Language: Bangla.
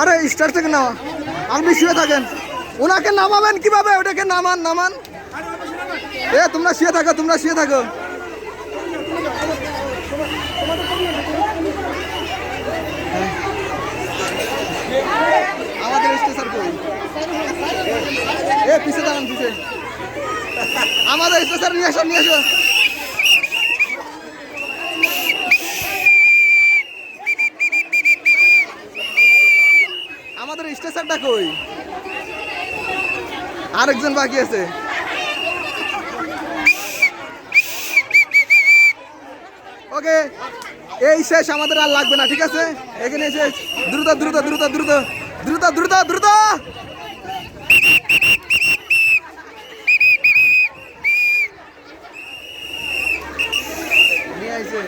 আরে স্টার থেকে নামা আপনি শুয়ে থাকেন। ওনাকে নামাবেন কীভাবে? ওটাকে নামান নামান। এ, তোমরা শুয়ে থাকো, তোমরা শুয়ে থাকো। আমাদের স্টেশন এ আমাদের নিয়ে এসো নিয়ে এসো আমাদের স্টেশনটা কই? আরেকজন বাকি আছে। ওকে, এই শেষ, আমাদের আর লাগবে না, ঠিক আছে? এখানে শেষ দ্রুত দ্রুত দ্রুত দ্রুত দ্রুত দ্রুত দ্রুত! নিয়ে আইছে